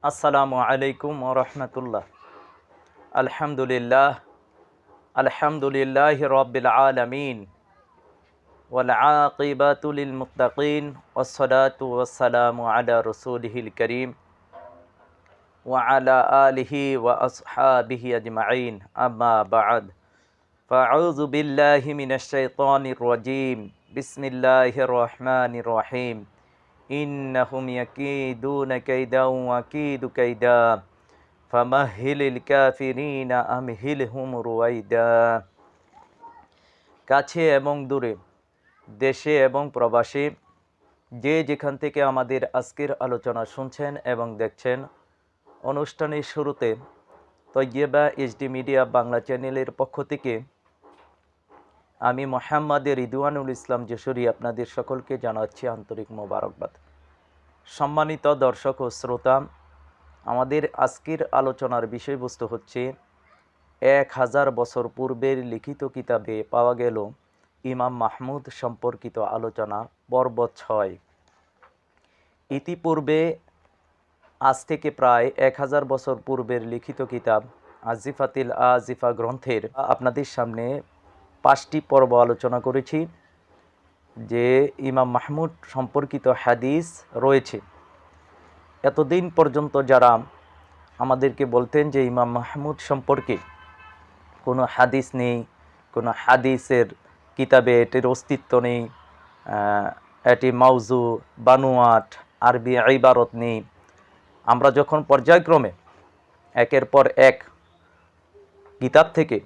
আসসালামু আলাইকুম রহমতুল্লাহ আলহামদুলিল্লাহ আলহামদুলিল্লাহ রব্বিল আলমিন والعاقبة للمتقين والصلاة والسلام على رسوله الكريم وعلى آله وأصحابه أجمعين أما بعد فأعوذ بالله من الشيطان الرجيم بسم الله الرحمن الرحيم إنهم يكيدون كيدا وكيد كيدا فمهل الكافرين أمهلهم رويدا কাছে এবং দূরে দেশে এবং প্রবাসী যে যেখান থেকে আমাদের আজকের আলোচনা শুনছেন এবং দেখছেন অনুষ্ঠানের শুরুতে তৈয়বা এইচডি মিডিয়া বাংলা চ্যানেলের পক্ষ থেকে আমি মোহাম্মদের রিদুয়ানুল ইসলাম যশোরী আপনাদের সকলকে জানাচ্ছি আন্তরিক মোবারকবাদ। সম্মানিত দর্শক ও শ্রোতা, আমাদের আজকের আলোচনার বিষয়বস্তু হচ্ছে, এক হাজার বছর পূর্বের লিখিত কিতাবে পাওয়া গেল ইমাম মাহমুদ সম্পর্কিত আলোচনা, পর্ব ছয়। ইতিপূর্বে আজ থেকে প্রায় এক হাজার বছর পূর্বের লিখিত কিতাব আজিফাতিল আজিফা গ্রন্থের আপনাদের সামনে পাঁচটি পর্ব আলোচনা করেছি, যে ইমাম মাহমুদ সম্পর্কিত হাদিস রয়েছে। এতদিন পর্যন্ত যারা আমাদেরকে বলতেন যে ইমাম মাহমুদ সম্পর্কে কোনো হাদিস নেই, কোনো হাদিসের কিতাবে এটির অস্তিত্ব নেই এটি মাউজু বানুয়াট আরবি ইবারত নেই। আমরা যখন পর্যায়ক্রমে একের পর এক কিতাব থেকে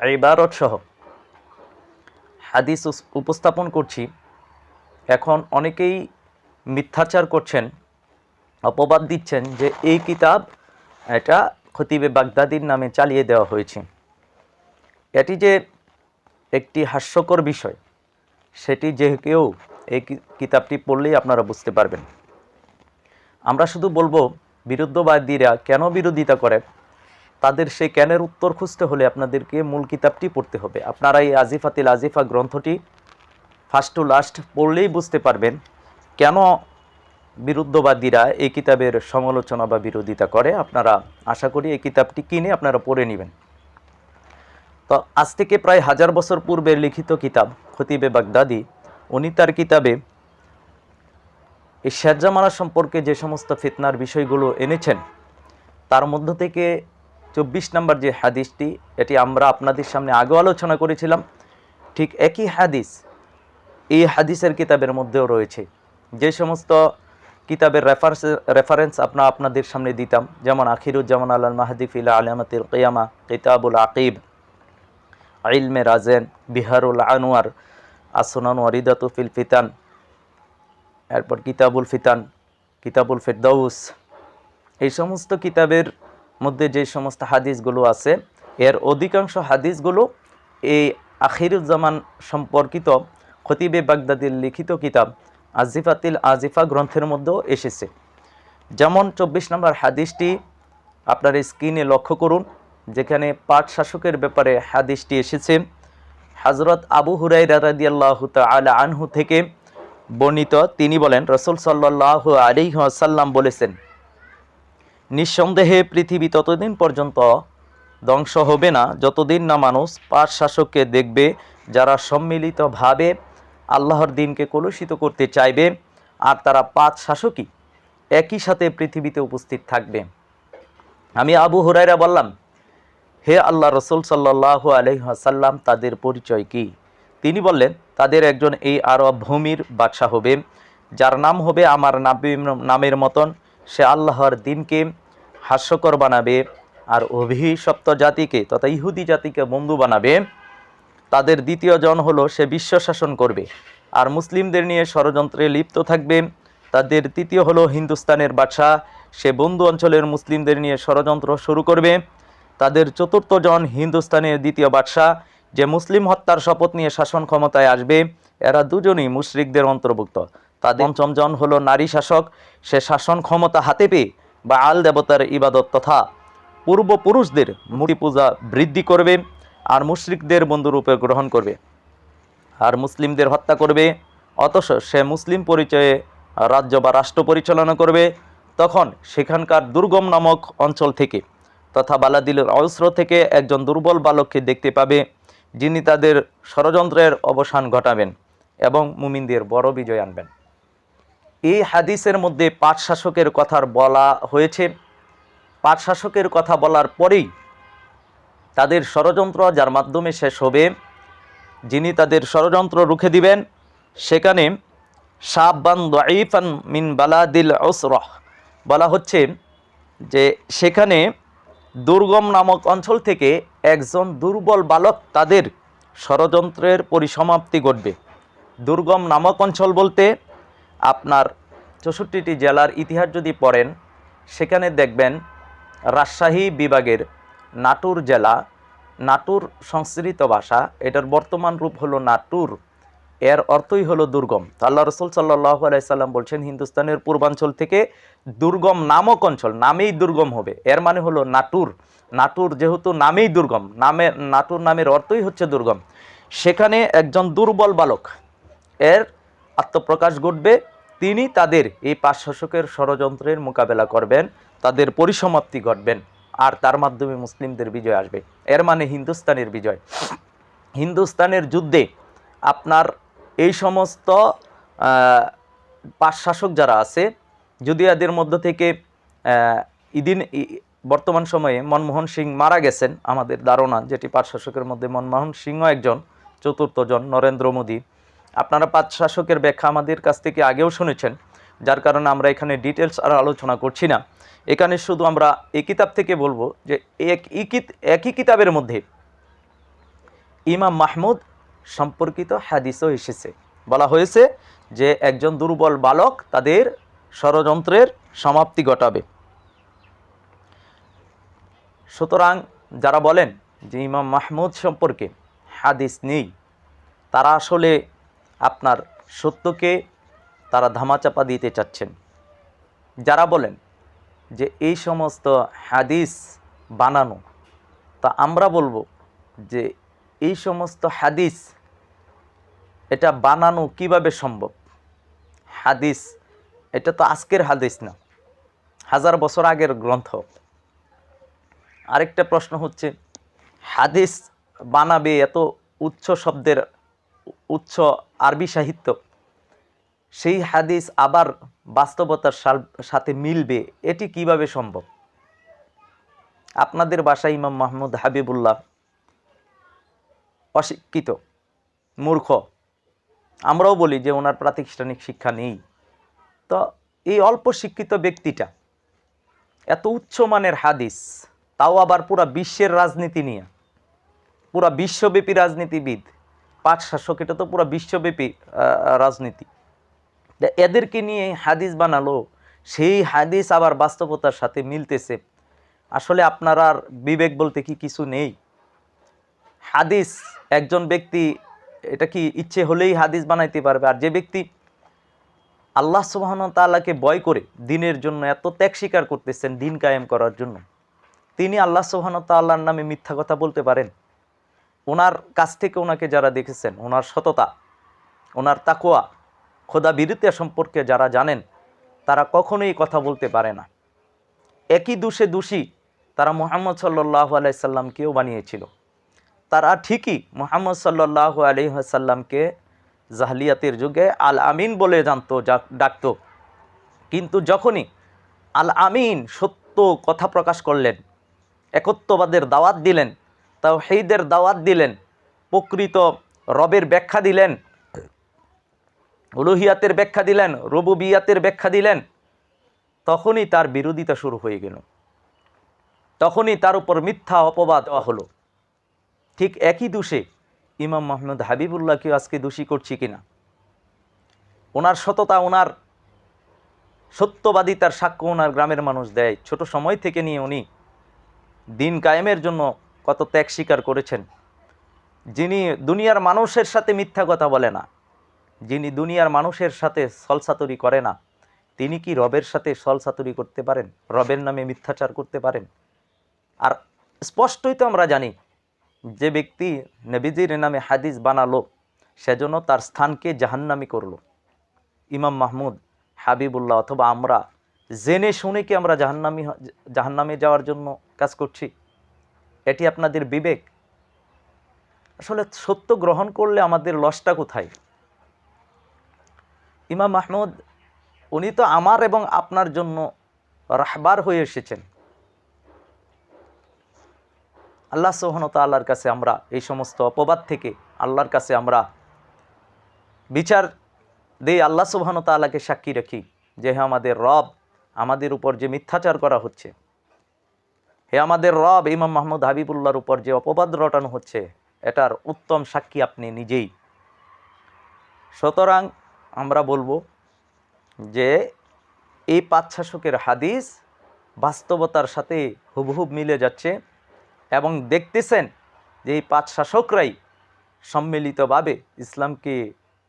ইবারত সহ হাদিস উপস্থাপন করছি, এখন অনেকেই মিথ্যাচার করছেন, অপবাদ দিচ্ছেন যে এই কিতাব এটা খতিবে বাগদাদির নামে চালিয়ে দেওয়া হয়েছে। এটি যে একটি হাস্যকর বিষয়, সেটি যে কেউ এই কিতাবটি পড়লেই আপনারা বুঝতে পারবেন। আমরা শুধু বলব, বিরুদ্ধবাদীরা কেন বিরোধিতা করে? তাদের সেই ক্যানের উত্তর খুঁজতে হলে আপনাদেরকে মূল কিতাবটি পড়তে হবে। আপনারা এই আজিফাতিল আজিফা গ্রন্থটি ফার্স্ট টু লাস্ট পড়লেই বুঝতে পারবেন কেন বিরুদ্ধবাদীরা এই কিতাবের সমালোচনা বা বিরোধিতা করে। আপনারা আশা করি এই কিতাবটি কিনে আপনারা পড়ে নেবেন। তো আজ থেকে প্রায় হাজার বছর পূর্বের লিখিত কিতাব খতিবে বাগদাদি, উনি তার কিতাবে এই শেরজামানা সম্পর্কে যে সমস্ত ফিতনার বিষয়গুলো এনেছেন, তার মধ্য থেকে চব্বিশ নম্বর যে হাদিসটি, এটি আমরা আপনাদের সামনে আগেও আলোচনা করেছিলাম, ঠিক একই হাদিস এই হাদিসের কিতাবের মধ্যেও রয়েছে। যে সমস্ত কিতাবের রেফারেন্স রেফারেন্স আপনা আপনাদের সামনে দিতাম, যেমন আখিরুজ্জামান আল মাহাদিফিলা আলামাতিল কিয়ামা, কিতাবুল আকিব, ইলমে রাজেন, বিহারুল আনোয়ার, আসনান ওয়ারিদাতু ফিল ফিতান, এরপর কিতাবুল ফিতান, কিতাবুল ফেরদাউস, এই সমস্ত কিতাবের মধ্যে যে সমস্ত হাদিসগুলো আছে, এর অধিকাংশ হাদিসগুলো এই আখিরুজ্জামান সম্পর্কিত খতিবে বাগদাদির লিখিত কিতাব আজিফাতিল আজিফা গ্রন্থের মধ্যেও এসেছে। যেমন চব্বিশ নম্বর হাদিসটি আপনার স্ক্রিনে লক্ষ্য করুন, যেখানে পাট শাসকের ব্যাপারে হাদিসটি এসেছে। হজরত আবু হুরাই রাদিয়াল্লাহ তালা আনহু থেকে বর্ণিত তিনি বলেন, রসুল সাল্লাহ আলিহাসাল্লাম বলেছেন নিঃসন্দেহে পৃথিবী ততদিন পর্যন্ত ধ্বংস হবে না। যতদিন না মানুষ পাঁচ শাসককে দেখবে, যারা সম্মিলিতভাবে আল্লাহর দিনকে কলুষিত করতে চাইবে, আর তারা পাঁচ শাসকই একই সাথে পৃথিবীতে উপস্থিত থাকবে। আমি আবু হুরাইরা বললাম, হে আল্লাহ রসুল সাল্লাহ আলহাসাল্লাম তাদের পরিচয় কি? তিনি বললেন, তাদের একজন এই আরব ভূমির বাদশাহ হবে, যার নাম হবে আমার নাবি- নামের মতন সে আল্লাহর দিনকে হাস্যকর বানাবে আর অভিশপ্ত জাতিকে তথা ইহুদি জাতিকে বন্ধু বানাবে। তাদের দ্বিতীয় জন হলো সে বিশ্ব শাসন করবে। আর মুসলিমদের নিয়ে ষড়যন্ত্রে লিপ্ত থাকবে। তাদের তৃতীয় হলো হিন্দুস্তানের বাদশাহ। সে বন্ধু অঞ্চলের মুসলিমদের নিয়ে ষড়যন্ত্র শুরু করবে। তাদের চতুর্থ জন হিন্দুস্তানের দ্বিতীয় বাদশাহ। যে মুসলিম হত্যার শপথ নিয়ে শাসন ক্ষমতায় আসবে, এরা দুজনই মুশরিকদের অন্তর্ভুক্ত। তাদের পঞ্চম জন হলো নারী শাসক, সে শাসন ক্ষমতা হাতে পেয়ে বা আল দেবতার ইবাদত তথা পূর্বপুরুষদের মূর্তি পূজা বৃদ্ধি করবে আর মুশরিকদের বন্ধুরূপে গ্রহণ করবে। আর মুসলিমদের হত্যা করবে, অথচ সে মুসলিম পরিচয়ে রাজ্য বা রাষ্ট্র পরিচালনা করবে। তখন সেখানকার দুর্গম নামক অঞ্চল থেকে তথা বালাদিলের অস্ত্র থেকে একজন দুর্বল বালককে দেখতে পাবে, যিনি তাদের ষড়যন্ত্রের অবসান ঘটাবেন এবং মুমিনদের বড় বিজয় আনবেন। এই হাদিসের মধ্যে পাট শাসকের কথার বলা হয়েছে। পাট শাসকের কথা বলার পরেই তাদের ষড়যন্ত্র যার মাধ্যমে শেষ হবে, যিনি তাদের ষড়যন্ত্র রুখে দিবেন, সেখানে সাববান দাইফান মিন বালাদিল ওসরহ বলা হচ্ছে যে সেখানে দুর্গম নামক অঞ্চল থেকে একজন দুর্বল বালক তাদের ষড়যন্ত্রের পরিসমাপ্তি ঘটবে। দুর্গম নামক অঞ্চল বলতে আপনার চৌষট্টিটি জেলার ইতিহাস যদি পড়েন, সেখানে দেখবেন রাজশাহী বিভাগের নাটুর জেলা, নাটুর সংস্কৃত ভাষা, এটার বর্তমান রূপ হলো নাটুর। এর অর্থই হলো দুর্গম। তো আল্লাহ রসুল সাল্লাহ আলাইসাল্লাম বলছেন, হিন্দুস্তানের পূর্বাঞ্চল থেকে দুর্গম নামক অঞ্চল, নামেই দুর্গম হবে। এর মানে হলো নাটুর। নাটুর যেহেতু নামেই দুর্গম, নামে, নাটুর নামের অর্থই হচ্ছে দুর্গম। সেখানে একজন দুর্বল বালক, এর আত্মপ্রকাশ ঘটবে, তিনি তাদের এই পাঁচ শাসকের ষড়যন্ত্রের মোকাবেলা করবেন, তাদের পরিসমাপ্তি ঘটবেন, আর তার মাধ্যমে মুসলিমদের বিজয় আসবে। এর মানে হিন্দুস্তানের বিজয়। হিন্দুস্তানের যুদ্ধে আপনার এই সমস্ত পাঁচ শাসক যারা আছে যদি এদের মধ্য থেকে ইদিন বর্তমান সময়ে মনমোহন সিং মারা গেছেন। আমাদের ধারণা যেটি পাঁচ শাসকের মধ্যে মনমোহন সিংও একজন চতুর্থজন নরেন্দ্র মোদী। আপনারা পাঁচ শাসকের ব্যাখ্যা আমাদের কাছ থেকে আগেও শুনেছেন, যার কারণে আমরা এখানে ডিটেলস আর আলোচনা করছি না। এখানে শুধু আমরা এই কিতাব থেকে বলব যে এক একই কিতাবের মধ্যে ইমাম মাহমুদ সম্পর্কিত হাদিসও এসেছে। বলা হয়েছে যে একজন দুর্বল বালক তাদের ষড়যন্ত্রের সমাপ্তি ঘটাবে। সুতরাং যারা বলেন যে ইমাম মাহমুদ সম্পর্কে হাদিস নেই, তারা আসলে আপনার সত্যকে তারা ধামাচাপা দিতে চাচ্ছেন। যারা বলেন যে এই সমস্ত হাদিস বানানো, তা আমরা বলব যে এই সমস্ত হাদিস, এটা বানানো কীভাবে সম্ভব? হাদিস, এটা তো আজকের হাদিস না, হাজার বছর আগের গ্রন্থ। আরেকটা প্রশ্ন হচ্ছে, হাদিস বানাবে এত উচ্চ শব্দের উচ্চ আরবি সাহিত্য। সেই হাদিস আবার বাস্তবতার সাথে মিলবে। এটি কীভাবে সম্ভব? আপনাদের বাসায় ইমাম মাহমুদ হাবিবুল্লাহ অশিক্ষিত, মূর্খ। আমরাও বলি যে ওনার প্রাতিষ্ঠানিক শিক্ষা নেই। তো এই অল্প শিক্ষিত ব্যক্তিটা এত উচ্চমানের হাদিস, তাও আবার পুরা বিশ্বের রাজনীতি নিয়ে। পুরা বিশ্বব্যাপী রাজনীতিবিদ। পাঁচ শাসক, এটা তো পুরো বিশ্বব্যাপী রাজনীতি। এদেরকে নিয়ে হাদিস বানালো, সেই হাদিস আবার বাস্তবতার সাথে মিলতেছে। আসলে আপনার আর বিবেক বলতে কি কিছু নেই? হাদিস, একজন ব্যক্তি, এটা কি ইচ্ছে হলেই হাদিস বানাইতে পারবে? আর যে ব্যক্তি আল্লাহ সুবাহন তাল্লাহকে বয় করে দিনের জন্য এত ত্যাগ স্বীকার করতেছেন দিন কায়েম করার জন্য, তিনি আল্লাহ সুবাহন তাল্লাহর নামে মিথ্যা কথা বলতে পারেন? ওনার কাছ থেকে ওনাকে যারা দেখেছেন, ওনার সততা, ওনার তাকোয়া খোদা বিরুদ্ধে সম্পর্কে যারা জানেন, তারা কখনোই কথা বলতে পারে না। একই দোষে দোষী তারা মোহাম্মদ সাল্লাহ আলাইসাল্লামকেও বানিয়েছিল। তারা ঠিকই মোহাম্মদ সাল্লাহ আলহাসাল্লামকে জাহলিয়াতের যুগে আল আমিন বলে জানতো ডাকতো। কিন্তু যখনই আল আমিন সত্য কথা প্রকাশ করলেন, একত্ববাদের দাওয়াত দিলেন তাও হেইদের দাওয়াত দিলেন, প্রকৃত রবের ব্যাখ্যা দিলেন, উলুহিয়াতের ব্যাখ্যা দিলেন, রবুবিয়াতের ব্যাখ্যা দিলেন, তখনই তার বিরোধিতা শুরু হয়ে গেল। তখনই তার উপর মিথ্যা অপবাদ দেওয়া হলো। ঠিক একই দোষে ইমাম মাহমুদ হাবিবুল্লাহকে আজকে দোষী করছি কিনা? ওনার সততা, ওনার সত্যবাদিতার সাক্ষ্য ওনার গ্রামের মানুষ দেয়। ছোট সময় থেকে নিয়ে উনি দিন কায়েমের জন্য কত ত্যাগ স্বীকার করেছেন? যিনি দুনিয়ার মানুষের সাথে মিথ্যা কথা বলে না, যিনি দুনিয়ার মানুষের সাথে সলসাতুরি করে না, তিনি কি রবের সাথে সলসাতুরি করতে পারেন? রবের নামে মিথ্যাচার করতে পারেন? আর স্পষ্টই তো আমরা জানি, যে ব্যক্তি নবীজির নামে হাদিস বানালো, সেজন্য তার স্থানকে জাহান্নামি করল। ইমাম মাহমুদ, হাবিবুল্লাহ অথবা আমরা জেনে শুনে কি আমরা জাহান্নামি জাহান্নামে যাওয়ার জন্য কাজ করছি? এটি আপনাদের বিবেক। আসলে সত্য গ্রহণ করলে আমাদের লসটা কোথায়? ইমাম মাহমুদ উনি তো আমার এবং আপনার জন্য রাহবার হয়ে এসেছেন। আল্লাহ সোহানত আল্লাহর কাছে আমরা এই সমস্ত অপবাদ থেকে আল্লাহর কাছে আমরা বিচার দিয়ে আল্লাহ সুবহানত আল্লাহকে সাক্ষী রাখি যে হে আমাদের রব আমাদের উপর যে মিথ্যাচার করা হচ্ছে হে আমাদের রব, ইমাম মাহমুদ হাবিবুল্লাহর উপর যে অপবাদ রটানো হচ্ছে, এটার উত্তম সাক্ষী আপনি নিজেই। সুতরাং আমরা বলব যে এই পাঁচ শাসকের হাদিস বাস্তবতার সাথে হুবহুব মিলে যাচ্ছে এবং দেখতেছেন যে এই পাঁচ শাসকরাই সম্মিলিতভাবে ইসলামকে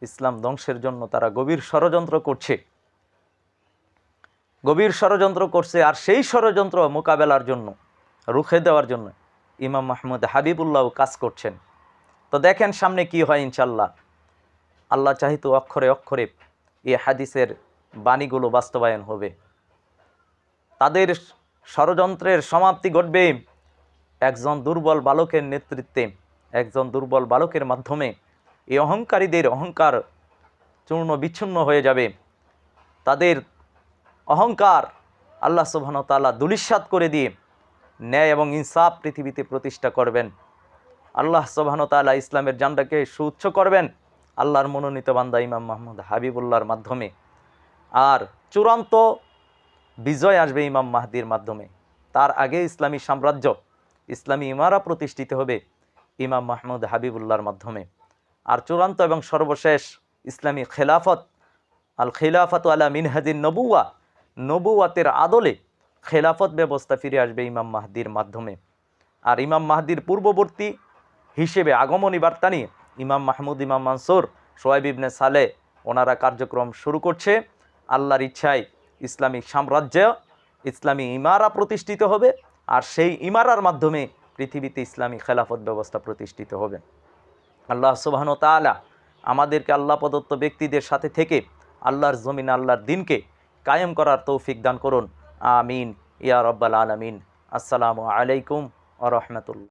ইসলাম ধ্বংসের জন্য তারা গভীর ষড়যন্ত্র করছে। গভীর ষড়যন্ত্র করছে আর সেই ষড়যন্ত্র মোকাবেলার জন্য রুখে দেওয়ার জন্য। ইমাম মাহমুদ হাবিবুল্লাহ কাজ করছেন। তো দেখেন সামনে কি হয় ইনশাল্লাহ আল্লাহ চাহিত অক্ষরে অক্ষরে এই হাদিসের বাণীগুলো বাস্তবায়ন হবে। তাদের ষড়যন্ত্রের সমাপ্তি ঘটবে একজন দুর্বল বালকের নেতৃত্বে, একজন দুর্বল বালকের মাধ্যমে। এই অহংকারীদের অহংকার চূর্ণ বিচ্ছিন্ন হয়ে যাবে। তাদের অহংকার আল্লাহ সুবাহতাল্লাহ দুলিশ্বাত করে দিয়ে ন্যায় এবং ইনসাফ পৃথিবীতে প্রতিষ্ঠা করবেন। আল্লাহ সুবাহতাল্লাহ ইসলামের জান্ডাকে সুউচ্চ করবেন। আল্লাহর মনোনীত বান্দা ইমাম মাহমুদ হাবিবুল্লাহর মাধ্যমে। আর চূড়ান্ত বিজয় আসবে ইমাম মাহদির মাধ্যমে। তার আগে ইসলামী সাম্রাজ্য, ইসলামী ইমারা প্রতিষ্ঠিত হবে ইমাম মাহমুদ হাবিবুল্লাহর মাধ্যমে। আর চূড়ান্ত এবং সর্বশেষ ইসলামী খেলাফত, আল খেলাফত আলা মিনহাদিন নবুয়া নবুয়াতের আদলে খেলাফত ব্যবস্থা ফিরে আসবে ইমাম মাহদির মাধ্যমে। আর ইমাম মাহদির পূর্ববর্তী হিসেবে আগমনী বার্তা নিয়ে ইমাম মাহমুদ, ইমাম মানসুর, সোয়াইব ইবনে সালে ওনারা কার্যক্রম শুরু করছে। আল্লাহর ইচ্ছায় ইসলামিক সাম্রাজ্য, ইসলামী ইমারা প্রতিষ্ঠিত হবে আর সেই ইমারার মাধ্যমে পৃথিবীতে ইসলামী খেলাফত ব্যবস্থা প্রতিষ্ঠিত হবে। আল্লাহ সুবাহন তালা আমাদেরকে আল্লাহ প্রদত্ত ব্যক্তিদের সাথে থেকে আল্লাহর জমিন, আল্লাহর দিনকে কায়েম করার তৌফিক দান করুন। আমিন ইয়া রব্বাল আলমিন আসসালামু আলাইকুম আ রহমতুল্লাহ